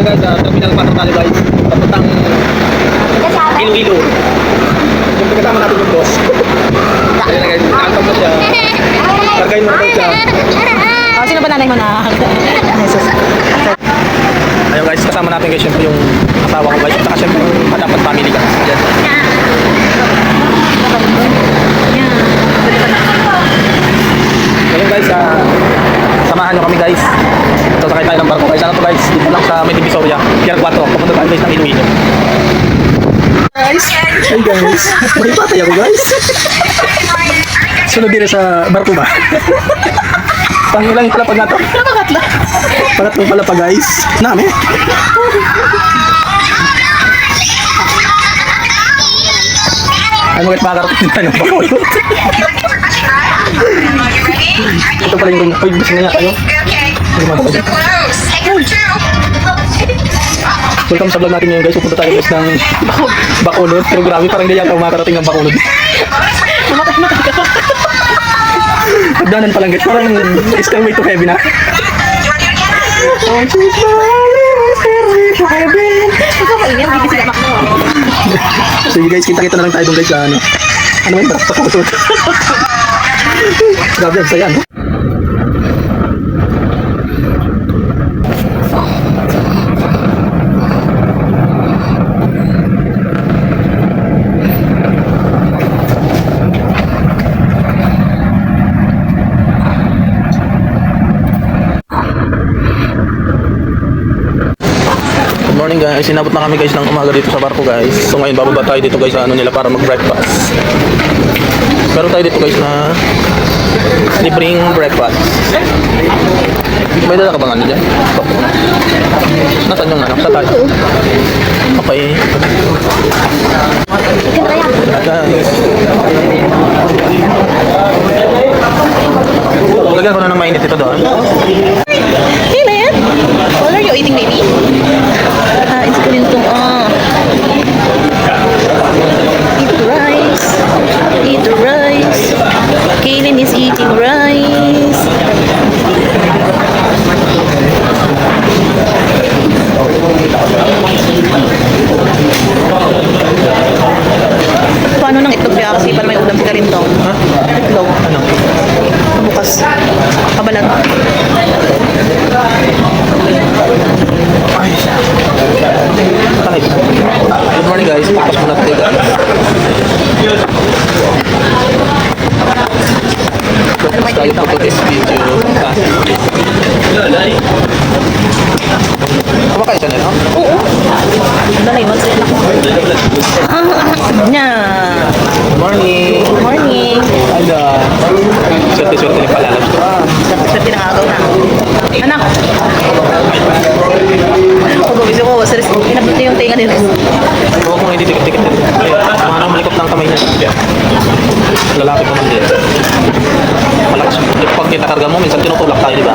tayo guys, terminal 4 tayo guys. Papuntang Iloilo. Yung kasama natin yung boss. Ayun na guys, nakantap na siya. Kargayin mo na siya. Oh, sino ba nanay mo na? Jesus. Ayun guys, kasama natin guys syempre yung asawa ko guys. Saka syempre yung hadapan family guys. Yan. Ngayon guys, ah, samahan nyo kami guys. Ito sakay tayo ng barko guys. To guys? Dito lang sa May Divisoria. Pier 4. Pupunta tayo guys ng Iloilo. Guys! Hey guys! May patay ako guys! Sunod din sa barko ba? Pangilang pala pag nato. Pangatla. Pangatlo pala pa guys. Nami. Ano kahit makakarating tayo ng yun? Ito pala yung room. Uy, gusto na nga tayo. Welcome sa vlog natin ngayon guys. Pupunta tayo guys ng Bacolod. Pero grabe, parang hindi yata makarating ng Bacolod. Pagdanan pa lang guys. Parang Stairway to Heaven na. Oh, she's my stairway to heaven. Sige guys, kita-kita na lang tayo doon guys sa ano. Ano yun? Grabe, ang saya no? Morning guys, sinabot na kami guys ng umaga dito sa barko guys. So ngayon bababa tayo dito guys sa ano nila para mag-breakfast. Pero tayo dito guys na libreng breakfast. May dala ka bang ano dyan? Nasaan yung ano? Sa tayo? Okay. Guys. Lagyan ko na ng mainit ito doon. Kaya kasi para may ulam si Karintong? Ha? Itlog. Ano? Bukas. Kabalan. Ay. Good morning guys. Tapos muna tayo guys. Tapos tayo po this video. Kumakain ka na, no? Oo. Dalay mo. Ah, nya. Good morning. Morning. Hello. Swerte-swerte ni palalabs ko. Ah. Sa pinangagaw na. Anak. Ako gusto ko, sa pinabot niya yung tinga ni Riz. Huwag mo hindi tikit-tikit. Mga malikot ng kamay niya. Lalapit naman din. Malakas. Pag kinakarga mo, minsan tinutulak tayo, di ba?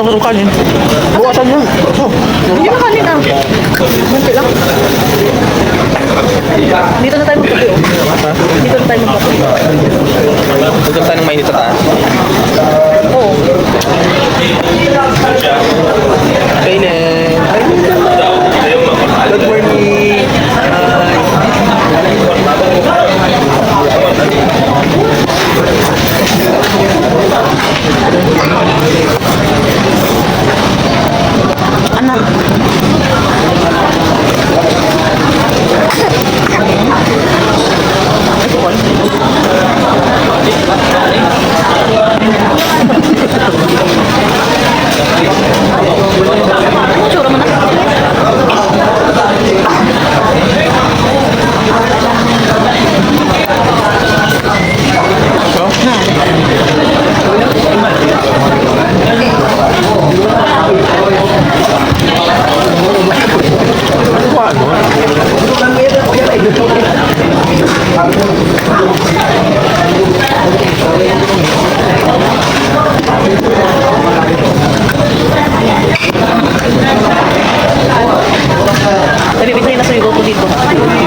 Ang kanin? Buwasan yun. Hindi mo kanina. Munti lang. Dito na tayo magkape, oh. Dito na tayo magkape. Dagdag tayo ng mainit sa taas. Oo. Kainin. Good morning. Dito.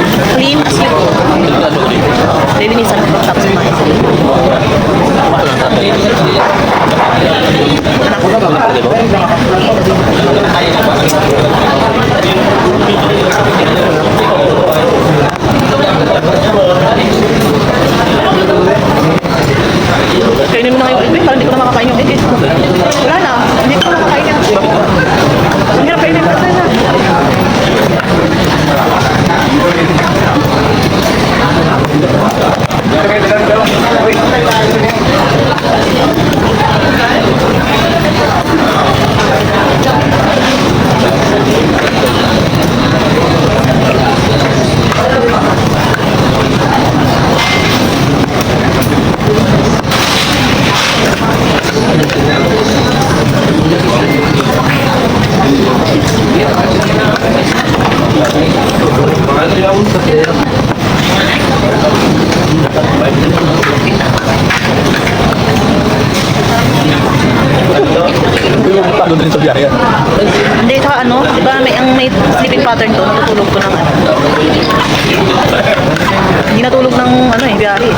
Natulog ng ano eh, biyari.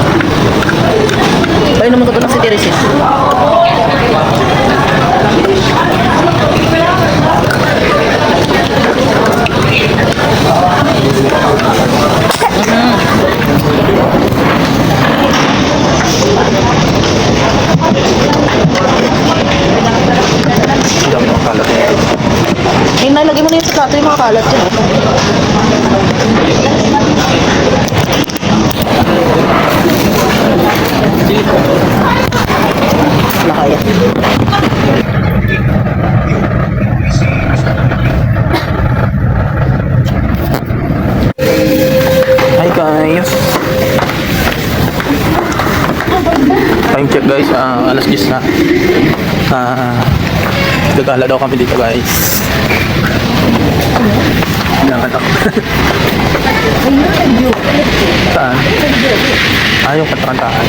Bayo naman ko to ng city receipt. Ang dami ng kalat. Eh, nalagay mo na yung sasato yung mga kalat dyan. Hi guys. Time check guys, ah, alas 10 na. Ah, gagala daw kami dito guys. Ako. Saan? Ah, yung kantakantaan.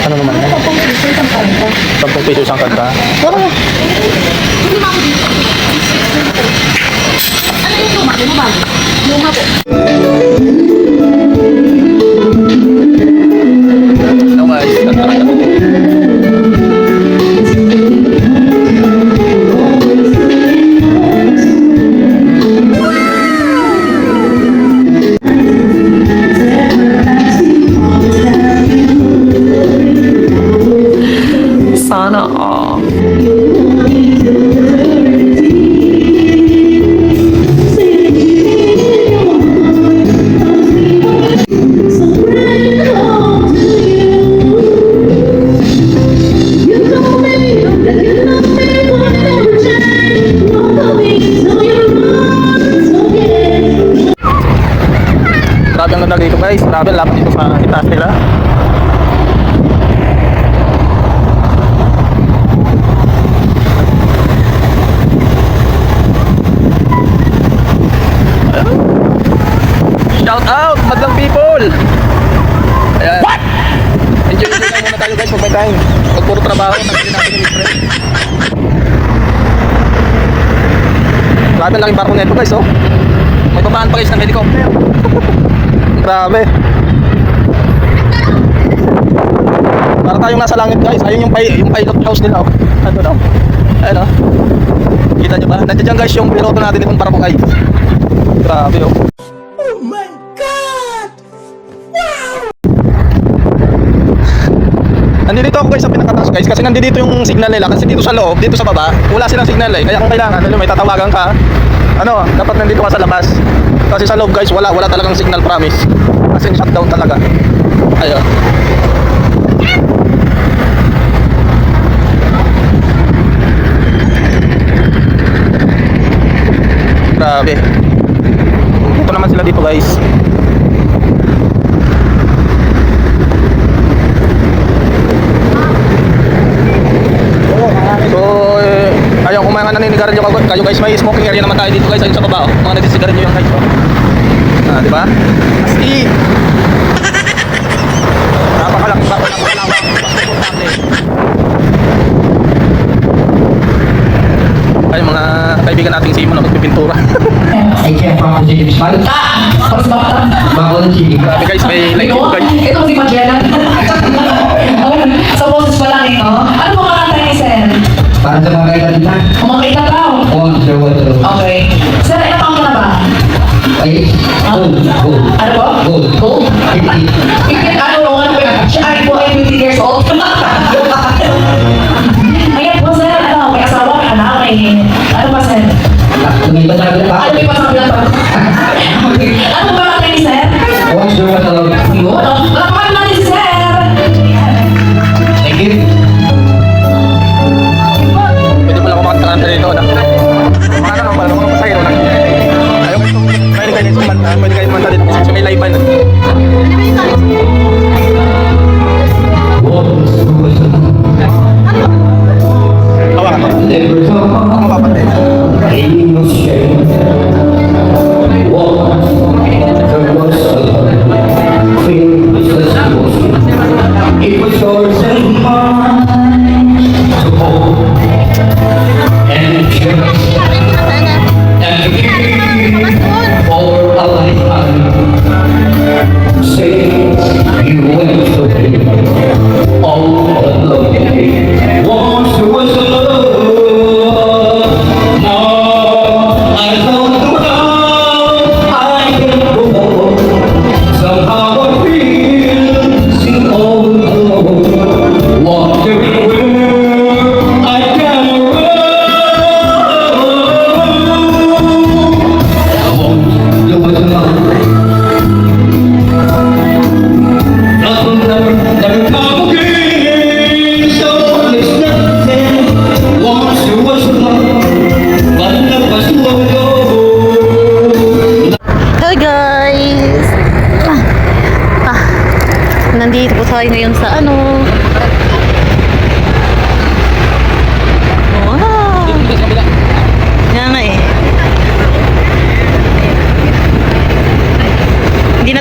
Ano naman yan? 10 piso isang kanta. Hello Sana all. Grabe ang ganda dito guys. Grabe lapit dito sa itaas nila. Shout out, madlang people! Ayan. What? Enjoy enjoy lang muna tayo guys pag may time. Pag puro trabaho, nagpili natin yung libre. Grabe ang laking barko nito guys oh. May babaan pa guys ng helicopter. Grabe. Para tayong nasa langit guys. Ayun yung, yung pilot house nila. Oh. Ano daw? Ayun oh. Kita nyo ba? Nandiyan guys yung piloto natin itong barko guys. Grabe oh. Guys kasi nandito yung signal nila kasi dito sa loob, dito sa baba, wala silang signal eh. Kaya kung kailangan, ano, may tatawagan ka, ano, dapat nandito ka sa labas. Kasi sa loob guys, wala, wala talagang signal promise. Kasi shutdown talaga. Ayun. Grabe. Ito naman sila dito guys. mga naninigarilyo kagot kayo guys may smoking area naman tayo dito guys. Ayun sa baba oh. mga nagsisigarilyo yan guys oh. ah, di ba? As in napakalaki ba napakalawak ay mga kaibigan nating si Imon na magpipintura. I can't came from James Malta Malta Bago ng chili Grabe guys may like guys Para sa mga kailan na. Kumakita tao. One, zero, one, zero. Okay. Sir, taon ka na ba? Ay, gold, gold. Ano po? Gold. Gold? Ano, ano ba? Siya ay po ay 50 years old. Ayan po, sir. Ano, may asawa, may anak, may... Ano ba, sir? Lumipat na agad pa. Ano may pasabi lang pa? যখন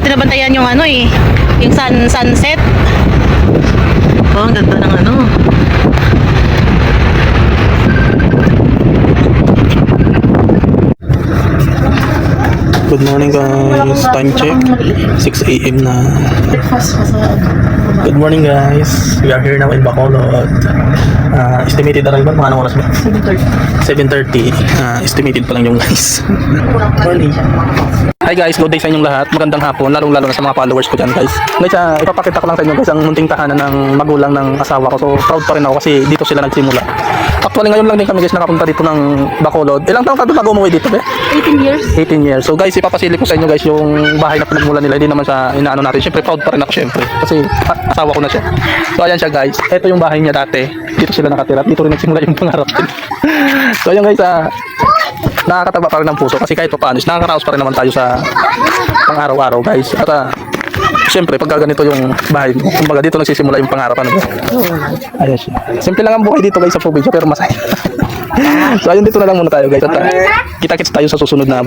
Hindi natin nabantayan yung ano eh. Yung sun, sunset. Oh, ang ganda ng ano. Good morning guys. Time check. 6 a.m. na. Good morning guys. We are here now in Bacolod. Uh, estimated arrival mga anong oras ba? 7.30. Uh, estimated pa lang yung guys. Hi guys, good day sa inyong lahat. Magandang hapon, lalong-lalo na sa mga followers ko dyan guys. Guys, uh, ipapakita ko lang sa inyo guys ang munting tahanan ng magulang ng asawa ko. So proud pa rin ako kasi dito sila nagsimula. Actually ngayon lang din kami guys nakapunta dito ng Bacolod. Ilang taon ka ba bago umuwi dito be? 18 years. 18 years. So guys, ipapasilip ko sa inyo guys yung bahay na pinagmula nila. Hindi naman sa inaano natin. Siyempre proud pa rin ako siyempre. Kasi asawa ko na siya. So ayan siya guys. Ito yung bahay niya dati. Dito sila nakatira. Dito rin nagsimula yung pangarap so ayan guys, ah, nakakataba pa rin ng puso. Kasi kahit pa paano, nakakaraos pa rin naman tayo sa pang araw-araw guys. At ah, Siyempre, pag ganito yung bahay mo, kumbaga dito nagsisimula yung pangarap. Ano ba? Ayan siya. Simple lang ang buhay dito guys sa probinsya, pero masaya. so ayun dito na lang muna tayo guys. At ah, kita-kits tayo sa susunod na.